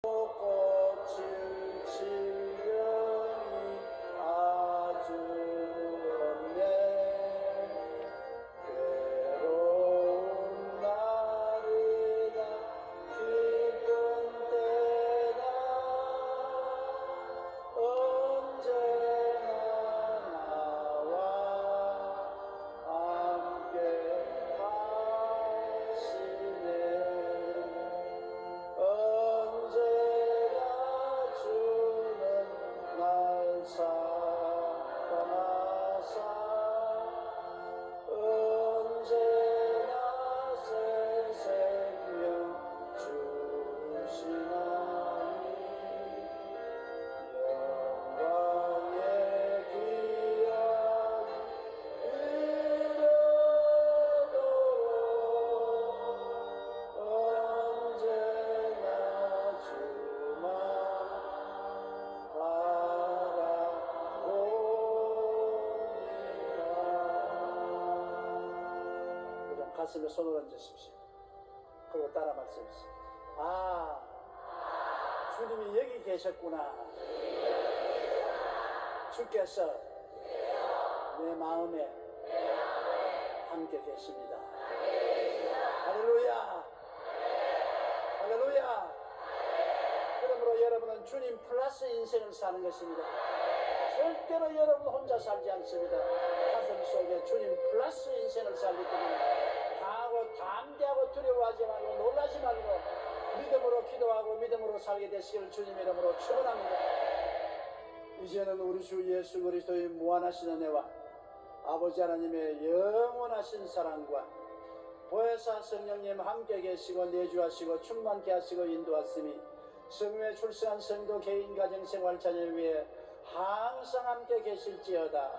不过 가슴에 손을 얹으십시오. 그리고 따라 말씀하십시오. 아, 주님이 여기 계셨구나. 주께서 내 마음에 함께 계십니다. 할렐루야. 할렐루야. 그러므로 여러분은 주님 플러스 인생을 사는 것입니다. 절대로 여러분 혼자 살지 않습니다. 가슴 속에 주님 플러스 인생을 살기 때문에 두려워하지 말고 놀라지 말고 믿음으로 기도하고 믿음으로 살게 되시기를 주님 이름으로 축원합니다. 이제는 우리 주 예수 그리스도의 무한하신 은혜와 아버지 하나님의 영원하신 사랑과 보혜사 성령님 함께 계시고 내주하시고 충만케 하시고 인도하심이 성령의 출세한 성도 개인 가정 생활 자녀를 위해 항상 함께 계실지어다